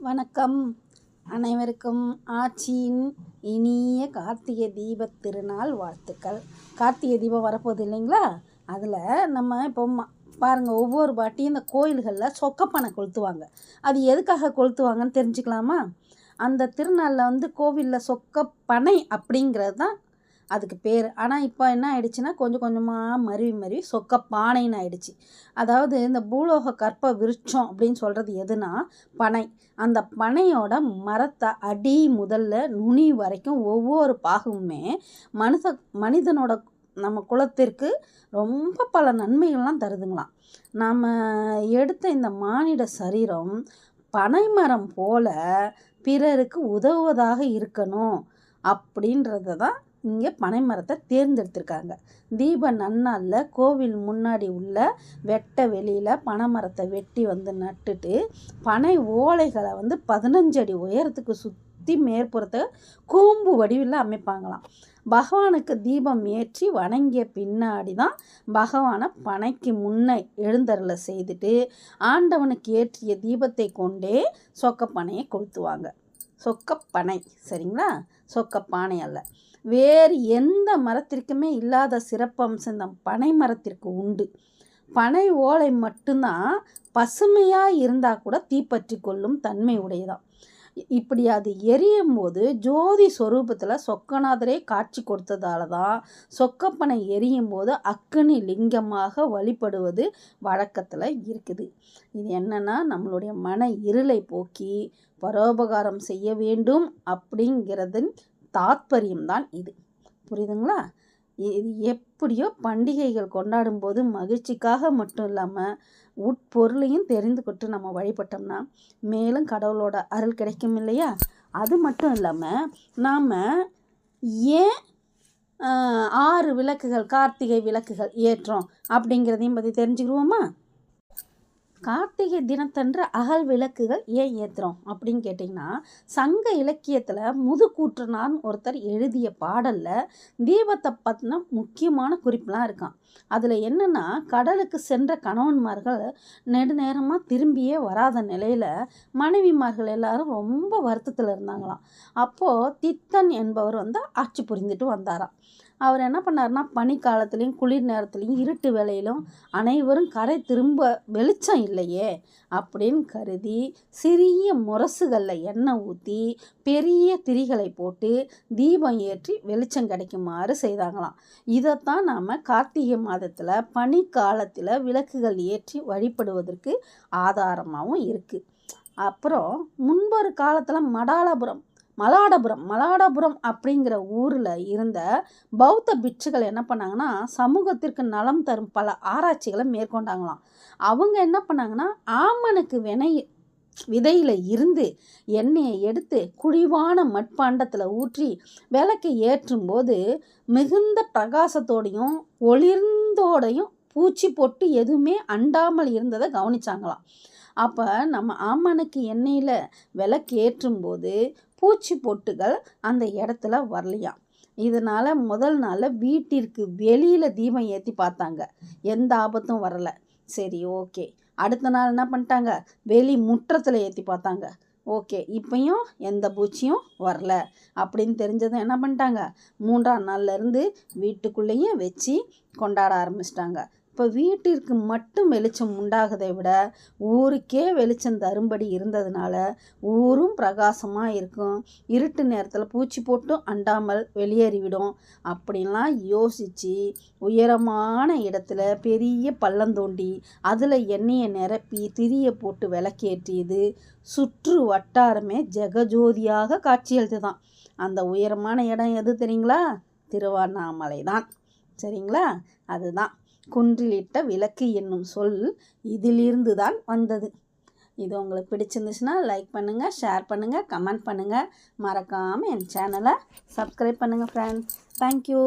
வணக்கம். அனைவருக்கும் ஆட்சியின் இனிய கார்த்திகை தீப திருநாள் வாழ்த்துக்கள். கார்த்திகை தீபம் வரப்போகுது இல்லைங்களா? அதில் நம்ம இப்போ ம பாருங்கள் ஒவ்வொரு வாட்டியும் இந்த கோயில்களில் சொக்கப்பனை கொளுத்துவாங்க. அது எதுக்காக கொளுத்துவாங்கன்னு தெரிஞ்சுக்கலாமா? அந்த திருநாளில் வந்து கோவிலில் சொக்கப்பனை அப்படிங்கிறது தான் அதுக்கு பேர். ஆனால் இப்போ என்ன ஆயிடுச்சுன்னா கொஞ்சம் கொஞ்சமாக மருவி மருவி சொக்க பானைன்னு ஆயிடுச்சு. அதாவது இந்த பூலோக கற்ப விருட்சம் அப்படின்னு சொல்கிறது எதுனா பனை. அந்த பனையோட மரத்தை அடி முதல்ல நுனி வரைக்கும் ஒவ்வொரு பாகமுமே மனுஷ மனிதனோட நம்ம குலத்திற்கு ரொம்ப பல நன்மைகள்லாம் தருதுங்களாம். நாம் எடுத்த இந்த மானிட சரீரம் பனைமரம் போல பிறருக்கு உதவுவதாக இருக்கணும் அப்படின்றத தான் இங்கே பனை மரத்தை தேர்ந்தெடுத்திருக்காங்க. தீப நன்னாளில் கோவில் முன்னாடி உள்ள வெட்ட வெளியில் பனைமரத்தை வெட்டி வந்து நட்டுட்டு பனை ஓலைகளை வந்து பதினஞ்சு அடி உயரத்துக்கு சுற்றி மேற்புறத்தை கூம்பு வடிவில் அமைப்பாங்களாம். பகவானுக்கு தீபம் ஏற்றி வணங்கிய பின்னாடி தான் பகவானை பனைக்கு முன்னே எழுந்தருளை செய்துட்டு ஆண்டவனுக்கு ஏற்றிய தீபத்தை கொண்டே சொக்கப்பனையை கொளுத்துவாங்க. சொக்கப்பனை சரிங்களா? சொக்கப்பானை அல்ல. வேறு எந்த மரத்திற்குமே இல்லாத சிறப்பம்சம் இந்த பனை மரத்திற்கு உண்டு. பனை ஓலை மட்டும்தான் பசுமையாக இருந்தால் கூட தீப்பற்றி கொள்ளும் தன்மை உடையதான் இப்படி அது எரியும் போது ஜோதி ஸ்வரூபத்தில் சொக்கநாதரே காட்சி கொடுத்ததால தான் சொக்கப்பனை எரியும் போது அக்கனி லிங்கமாக வழிபடுவது வழக்கத்தில் இருக்குது. இது என்னென்னா நம்மளுடைய மன இருளை போக்கி பரோபகாரம் செய்ய வேண்டும் அப்படிங்கிறதின் தாத்பரியம் தான் இது. புரியுதுங்களா? இது எப்படியோ பண்டிகைகள் கொண்டாடும் போது மகிழ்ச்சிக்காக மட்டும் இல்லாமல் உட்பொருளையும் தெரிந்து கொண்டு நம்ம வழிபட்டோம்னா மேலும் கடவுளோட அருள் கிடைக்கும் இல்லையா? அது மட்டும் இல்லாமல் நாம் ஏன் ஆறு விளக்குகள் கார்த்திகை விளக்குகள் ஏற்றோம் அப்படிங்கிறதையும் பற்றி தெரிஞ்சுக்கிடுவோமா? கார்த்திகை தினத்தன்று அகல் விளக்குகள் ஏன் ஏற்றுறோம் அப்படின்னு கேட்டிங்கன்னா சங்க இலக்கியத்தில் முதுகூற்றுனார்னு ஒருத்தர் எழுதிய பாடலில் தீபத்தை பற்றின முக்கியமான குறிப்பெலாம் இருக்கான் அதில் என்னென்னா கடலுக்கு சென்ற கணவன்மார்கள் நெடுநேரமாக திரும்பியே வராத நிலையில் மனைவிமார்கள் எல்லாரும் ரொம்ப வருத்தத்தில் இருந்தாங்களாம். அப்போது தித்தன் என்பவர் வந்து ஆட்சி புரிந்துட்டு வந்தாராம். அவர் என்ன பண்ணார்னா பனிக்காலத்துலேயும் குளிர் நேரத்துலேயும் இருட்டு வேலையிலும் அனைவரும் கரை திரும்ப வெளிச்சம் இல்லையே அப்படின்னு கருதி சிறிய முரசுகளில் எண்ணெய் ஊற்றி பெரிய திரிகளை போட்டு தீபம் ஏற்றி வெளிச்சம் கிடைக்குமாறு செய்தாங்களாம். இதைத்தான் நாம் கார்த்திகை மாதத்தில் பனிக்காலத்தில் விளக்குகள் ஏற்றி வழிபடுவதற்கு ஆதாரமாகவும் இருக்குது அப்புறம் முன்பொரு காலத்தில் மடாலபுரம் மலாடபுரம் மலாடபுரம் அப்படிங்கிற ஊரில் இருந்த பௌத்த பிட்சுகள் என்ன பண்ணாங்கன்னா சமூகத்திற்கு நலம் தரும் பல ஆராய்ச்சிகளை மேற்கொண்டாங்களாம். அவங்க என்ன பண்ணாங்கன்னா ஆமனுக்கு வினை விதையில் இருந்து எண்ணெயை எடுத்து குழிவான மட்பாண்டத்தில் ஊற்றி விளக்கை ஏற்றும் போது மிகுந்த பிரகாசத்தோடையும் ஒளிர்ந்தோடையும் பூச்சி பொட்டு எதுவுமே அண்டாமல் இருந்ததை கவனிச்சாங்களாம். அப்போ நம்ம ஆமனுக்கு எண்ணெயில் விளக்கு ஏற்றும் போது பூச்சி பொட்டுகள் அந்த இடத்துல வரலையாம் இதனால் முதல் நாளில் வீட்டிற்கு வெளியில் தீபம் ஏற்றி பார்த்தாங்க. எந்த ஆபத்தும் வரலை. சரி ஓகே. அடுத்த நாள் என்ன பண்ணிட்டாங்க? வெளி முற்றத்தில் ஏற்றி பார்த்தாங்க. ஓகே இப்பையும் எந்த பூச்சியும் வரல. அப்படின்னு தெரிஞ்சதை என்ன பண்ணிட்டாங்க? மூன்றாம் நாள்லேருந்து வீட்டுக்குள்ளேயே வச்சு கொண்டாட ஆரம்பிச்சிட்டாங்க. இப்போ வீட்டிற்கு மட்டும் வெளிச்சம் உண்டாகதை விட ஊருக்கே வெளிச்சம் தரும்படி இருந்ததுனால ஊரும் பிரகாசமாக இருக்கும். இருட்டு நேரத்தில் பூச்சி போட்டும் அண்டாமல் வெளியேறிவிடும். அப்படின்லாம் யோசித்து உயரமான இடத்துல பெரிய பள்ளம் தோண்டி அதில் எண்ணெயை நிரப்பி திரியை போட்டு விளக்கேற்றியது சுற்று வட்டாரமே ஜெகஜோதியாக காட்சியளித்து அந்த உயரமான இடம் எது தெரியுங்களா? திருவண்ணாமலை தான் சரிங்களா? அதுதான். குன்றிலிட்ட விளக்கு என்னும் சொல் இதிலிருந்து தான் வந்தது. இது உங்களுக்கு பிடிச்சிருந்துச்சுன்னா லைக் பண்ணுங்கள் ஷேர் பண்ணுங்கள் கமெண்ட் பண்ணுங்கள் மறக்காமல் என் சேனலை சப்ஸ்கிரைப் பண்ணுங்கள் ஃப்ரெண்ட்ஸ் தேங்க்யூ